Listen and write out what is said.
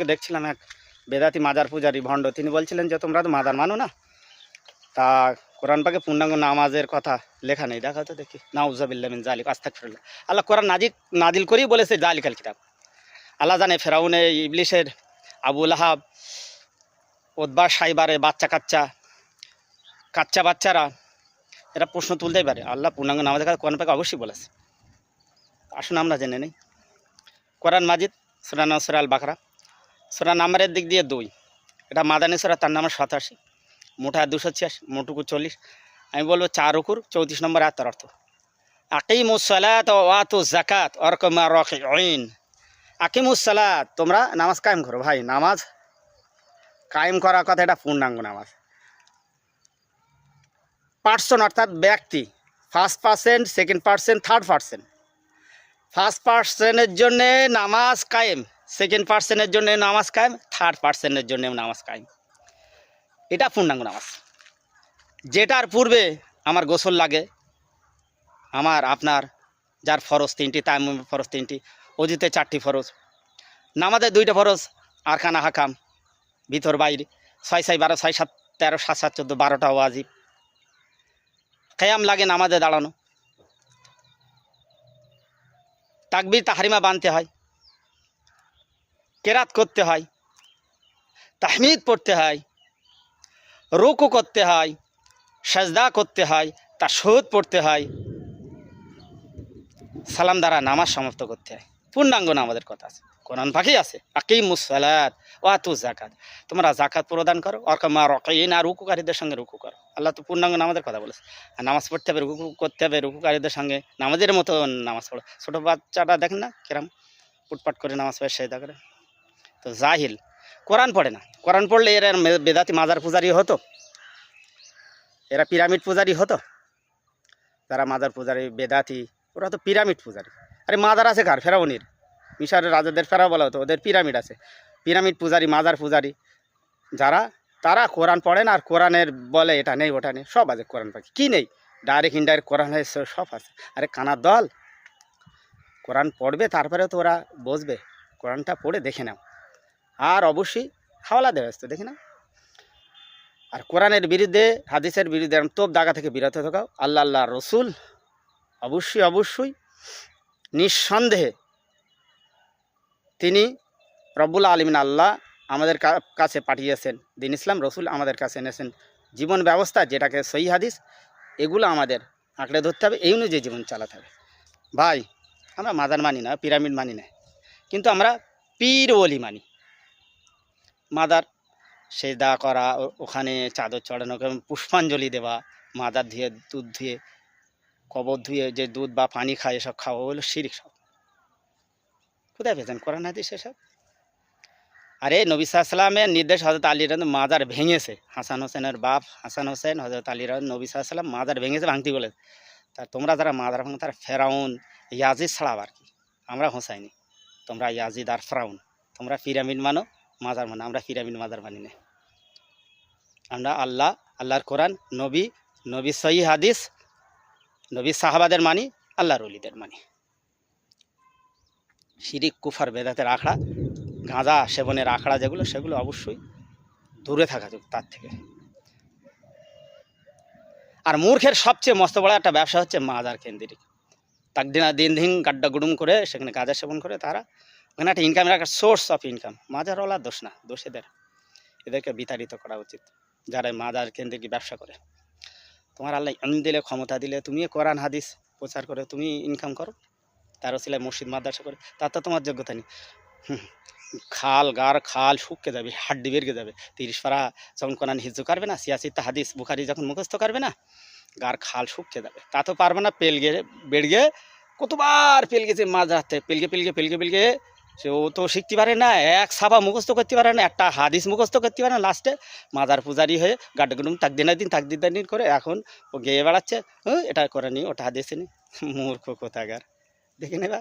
ফেসবুকে দেখছিলাম এক বেদাতি মাজার পূজারি ভণ্ড, তিনি বলছিলেন যে, তোমরা তো মাদার মানো না? তা কোরআন পাকে পূর্ণাঙ্গ নামাজের কথা লেখা নেই। দেখা তো দেখি। নাউজাবিল্লা মিন জালিক আস্তাক ফিরল্লাহ আল্লাহ কোরআন নাজিক নাদিল করেই বলেছে জালিকাল কিতাব। আল্লাহ জানে ফেরাউনে, ইবলিশের আবুল আহাব ওদবা সাইবারে বাচ্চা কাচ্চা কাচ্চা বাচ্চারা, এরা প্রশ্ন তুলতেই পারে। আল্লাহ পূর্ণাঙ্গ নামাজের কথা কোরআন পাকে অবশ্যই বলেছে। আসুন আমরা জেনে নেই। কোরআন মাজিদ, সুরা নসর আল বাকরা সুরা নাম্বারের দিক দিয়ে দুই। এটা মাদানি সোরা, তার নাম্বার সাতাশি। মোটা দুশো ছিয়াশি, মোটুকু চল্লিশ। আমি বলব চার উকুর, চৌত্রিশ নম্বর আত্মার অর্থ। আকিমুসালাত ওয়াতু জাকাত অরকমা রকিন আকিমুসালাত তোমরা নামাজ কায়েম করো। ভাই, নামাজ কায়েম করার কথা, এটা পূর্ণাঙ্গ নামাজ। পার্সন অর্থাৎ ব্যক্তি, first percent, second percent, third percent. First পার্সেন্টের জন্যে নামাজ কায়েম। সেকেন্ড পার্সেন্টের জন্য নামাজ কায়েম থার্ড পার্সেন্টের জন্য নামাজ কায়েম। এটা পূর্ণাঙ্গ নামাজ। যেটার পূর্বে আমার গোসল লাগে, আমার, আপনার, যার ফরজ তিনটি তাই ফরজ তিনটি, অজিতে চারটি ফরজ, নামাজে দুইটা ফরজ আর আরখানা হাকাম ভিতর, বাইরে, ছয় ছয়, বারো, ছয়, সাত, তেরো, সাত সাত, চোদ্দ, বারোটা ওয়াজিব। খেয়াম লাগে নামাজে দাঁড়ানো। তাকবির, তাহারিমা বানতে হয়। কেরাত করতে হয়, তাহমিদ পড়তে হয়, রুকু করতে হয়, সাজদা করতে হয় শোধ পড়তে হয়, সালাম দ্বারা নামাজ সমাপ্ত করতে হয়। পূর্ণাঙ্গ আমাদের কথা আছে। কোরআন পাখি আছে। আকিম মুসালাত ও আতু জাকাত তোমরা জাকাত প্রদান করো। অরকমা রকিন আর রুকুকারীদের সঙ্গে রুকু করো। আল্লাহ তো পূর্ণাঙ্গ নামাজের কথা বলেছে। আর নামাজ পড়তে হবে, রুকু করতে হবে, রুকুকারীদের সঙ্গে নামাজের মতো নামাজ পড়ো। ছোটো বাচ্চাটা দেখেন না, কিরম পুটপাট করে নামাজ পড়ে সেদা করে। তো জাহিল, কোরআন পড়ে না। কোরআন পড়লে এরা বেদাতি মাজার পূজারি হতো। এরা পিরামিড পূজারি হতো। যারা মাজার পূজারি, বেদাতি, ওরা তো পিরামিড পূজারি। আরে মাজার আছে কার? ফেরাউনির। মিশরের রাজাদের ফেরা বলা হতো, ওদের পিরামিড আছে। পিরামিড পূজারি, মাজার পূজারি। যারা, তারা কোরআন পড়েন আর কোরআনের বলে এটা নেই, ওটা নেই, সব আছে কোরআন পাখি। কী নেই? ডাইরেক্ট ইনডাইরেক্ট কোরআন হয়েছে সব আছে। আরে কানার দল, কোরআন পড়বে তারপরে তো ওরা বসবে। কোরআনটা পড়ে দেখে নাও। আর অবশ্যই হাওলা দেওয়া আসতো দেখে নাও আর কোরআনের বিরুদ্ধে, হাদিসের বিরুদ্ধে তোপ দাগা থেকে বিরত থাকাও আল্লাহ আল্লাহ রসুল। অবশ্যই অবশ্যই নিঃসন্দেহে তিনি রব্বুল আলমিন আল্লাহ আমাদের কাছে পাঠিয়েছেন, দিন ইসলাম রসুল আমাদের কাছে এনেছেন। জীবন ব্যবস্থা যেটাকে সহি হাদিস, এগুলো আমাদের আঁকড়ে ধরতে হবে, এই অনুযায়ী জীবন চালাতে হবে। ভাই, আমরা মাদার মানি না, পিরামিড মানি না। কিন্তু আমরা পীর ওলি মানি। মাদার সেদা করা ওখানে চাদর চড়ানো পুষ্পাঞ্জলি দেওয়া, মাদার ধুয়ে, দুধ ধুয়ে, কবর ধুয়ে, যে দুধ বা পানি খায়, এসব খাওয়া হলো শিরিক সব। কোথায় পেয়েছেন? কোরআন হাদিস এসব? আরে নবী সাল্লামের নির্দেশ হজরত আলীর মাজার ভেঙেছে। হাসান হোসেনের বাপ হাসান হোসেন হজরত আলীর নবী সাল্লাম মাজার ভেঙেছে, ভাঙতি বলে তা তোমরা যারা মাজার ভাঙো তারা ফেরাউন, ইয়াজিদ ছাড়াও আর কি? আমরা হোসাইনি, তোমরা ইয়াজিদ আর ফেরাউন, তোমরা পিরামিড মানো। মাজার মানে আমরা পিরামিড মাজার মানি না। আমরা আল্লাহ, আল্লাহর কোরআন, নবী নবী সহি হাদিস নবী সাহাবাদের মানি, আল্লাহর অলিদের মানি। শিরিক, কুফার, বেদাতের আখড়া, গাঁজা, সেবনের আখড়া যেগুলো, সেগুলো অবশ্যই দূরে থাকা যাক তার থেকে। আর মূর্খের সবচেয়ে মস্ত বড় একটা ব্যবসা হচ্ছে মাজার কেন্দ্রিক। তাক দিন দিন দিন গাড্ডা গুডুম করে সেখানে গাঁজা সেবন করে তারা ওখানে একটা ইনকামের একটা সোর্স অফ ইনকাম মাজারওয়ালা দোষ না দোষ এদের এদেরকে বিতাড়িত করা উচিত, যারা মাজার কেন্দ্রিক ব্যবসা করে। তোমার আল্লাহ এমন দিলে, ক্ষমতা দিলে তুমি কোরআন, হাদিস প্রচার করে, তুমি ইনকাম করো। তার সিলাই মসজিদ, মাদ্রাসা করে, তার তো তোমার যোগ্যতা নেই। খাল, গার, খাল শুককে যাবে, হাড্ডি বেরকে যাবে। তিরিশ পারা যখন কোরআন হিজু করবে না সিয়াসিত্তা হাদিস বুখারি যখন মুখস্থ করবে না, গার, খাল শুককে যাবে। তা তো পারবে না, পেলগে, বেড়গে, কতবার পেল গেছে মাঝ রাতে পেলগে পেলগে পেলগে পেলগে সে ও তো শিখতে পারে না, এক সাবা মুখস্থ করতে পারে না, একটা হাদিস মুখস্থ করতে পারে না লাস্টে মাদার পূজারি হয়ে গাড্ডগুডুম তাক দিনের দিন তাক দিন করে এখন ও গেয়ে বেড়াচ্ছে। হ্যাঁ এটা করে নি ওটা হাদিস নি। মূর্খ কোথাকার। দেখে নেবা।